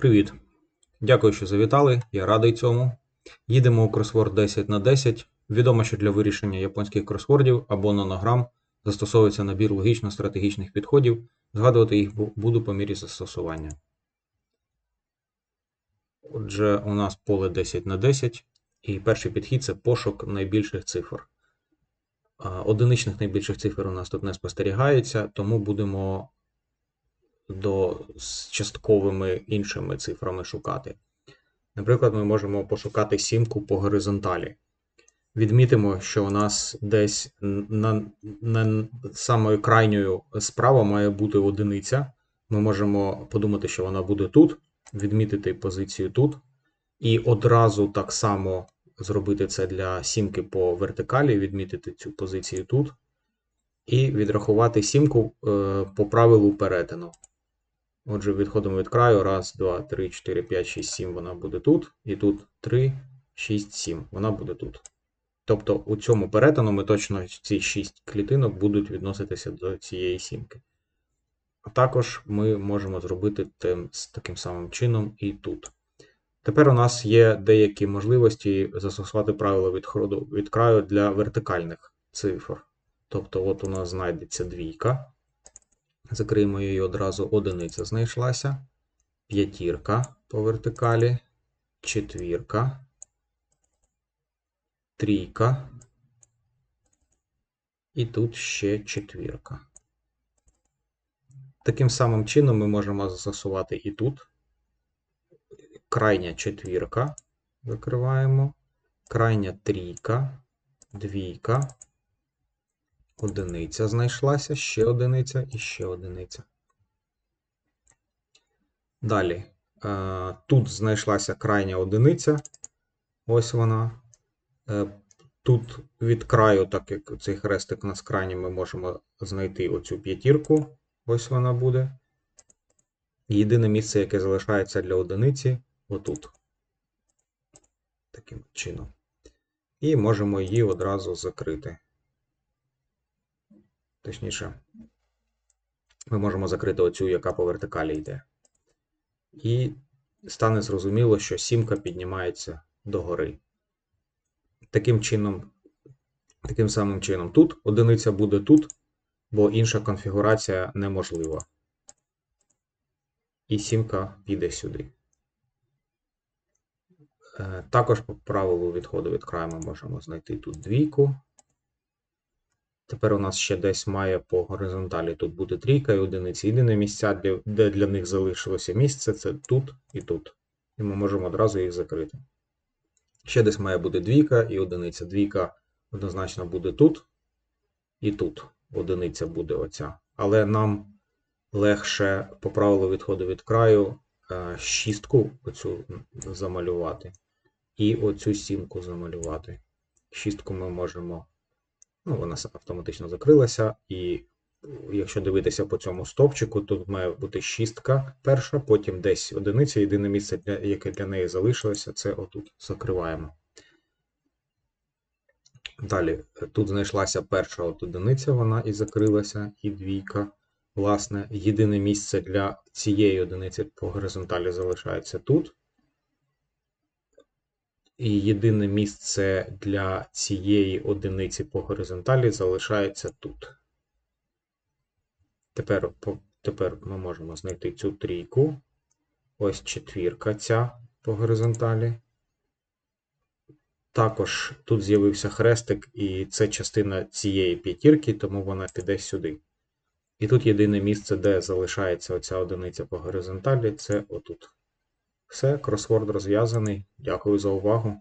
Привіт! Дякую, що завітали. Я радий цьому. Їдемо у кросворд 10 на 10. Відомо, що для вирішення японських кросвордів або нонограм застосовується набір логічно-стратегічних підходів. Згадувати їх буду по мірі застосування. Отже, у нас поле 10 на 10, і перший підхід це пошук найбільших цифр. Одиничних найбільших цифр у нас тут не спостерігається, тому будемо до з частковими іншими цифрами шукати. Наприклад, ми можемо пошукати сімку по горизонталі. Відмітимо, що у нас десь на, на самою крайньою справа має бути одиниця. Ми можемо подумати, що вона буде тут, відмітити позицію тут, і одразу так само зробити це для сімки по вертикалі, відмітити цю позицію тут, і відрахувати сімку е, по правилу перетину. Отже, відходимо від краю. Раз, два, три, чотири, п'ять, шість, сім. Вона буде тут. І тут 3, 6, 7. Вона буде тут. Тобто у цьому перетину ми точно ці 6 клітинок будуть відноситися до цієї сімки. А також ми можемо зробити тим, таким самим чином і тут. Тепер у нас є деякі можливості застосувати правило відходу від краю для вертикальних цифр. Тобто, от у нас знайдеться двійка. Закриємо її одразу. Одиниця знайшлася. П'ятірка по вертикалі. Четвірка. Трійка. І тут ще четвірка. Таким самим чином ми можемо застосувати і тут. Крайня четвірка. Закриваємо. Крайня трійка. Двійка. Одиниця знайшлася, ще одиниця і ще одиниця. Далі. е, Тут знайшлася крайня одиниця. Ось вона. Е, Тут від краю, так як цей хрестик у нас крайній, ми можемо знайти оцю п'ятірку. Ось вона буде. Єдине місце, яке залишається для одиниці, отут. Таким чином. І можемо її одразу закрити. Точніше, ми можемо закрити оцю, яка по вертикалі йде. І стане зрозуміло, що сімка піднімається догори. Таким чином, таким самим чином тут одиниця буде тут, бо інша конфігурація неможлива. І сімка піде сюди. Е, Також по правилу відходу від краю ми можемо знайти тут двійку. Тепер у нас ще десь має по горизонталі тут буде трійка і одиниці. Єдине місця, де для них залишилося місце, це тут і тут. І ми можемо одразу їх закрити. Ще десь має бути двійка і одиниця. Двійка однозначно буде тут і тут. Одиниця буде оця. Але нам легше по правилу відходу від краю е, шістку оцю замалювати. І оцю сімку замалювати. Шістку ми можемо. Ну, вона автоматично закрилася, і якщо дивитися по цьому стовпчику, тут має бути шістка перша, потім десь одиниця. Єдине місце, для, яке для неї залишилося, це отут. Закриваємо. Далі, тут знайшлася перша от одиниця, вона і закрилася, і двійка. Власне, єдине місце для цієї одиниці по горизонталі залишається тут. І єдине місце для цієї одиниці по горизонталі залишається тут. Тепер, тепер ми можемо знайти цю трійку. Ось четвірка ця по горизонталі. Також тут з'явився хрестик, і це частина цієї п'ятірки, тому вона піде сюди. І тут єдине місце, де залишається оця одиниця по горизонталі, це отут. Все, кросворд розв'язаний. Дякую за увагу.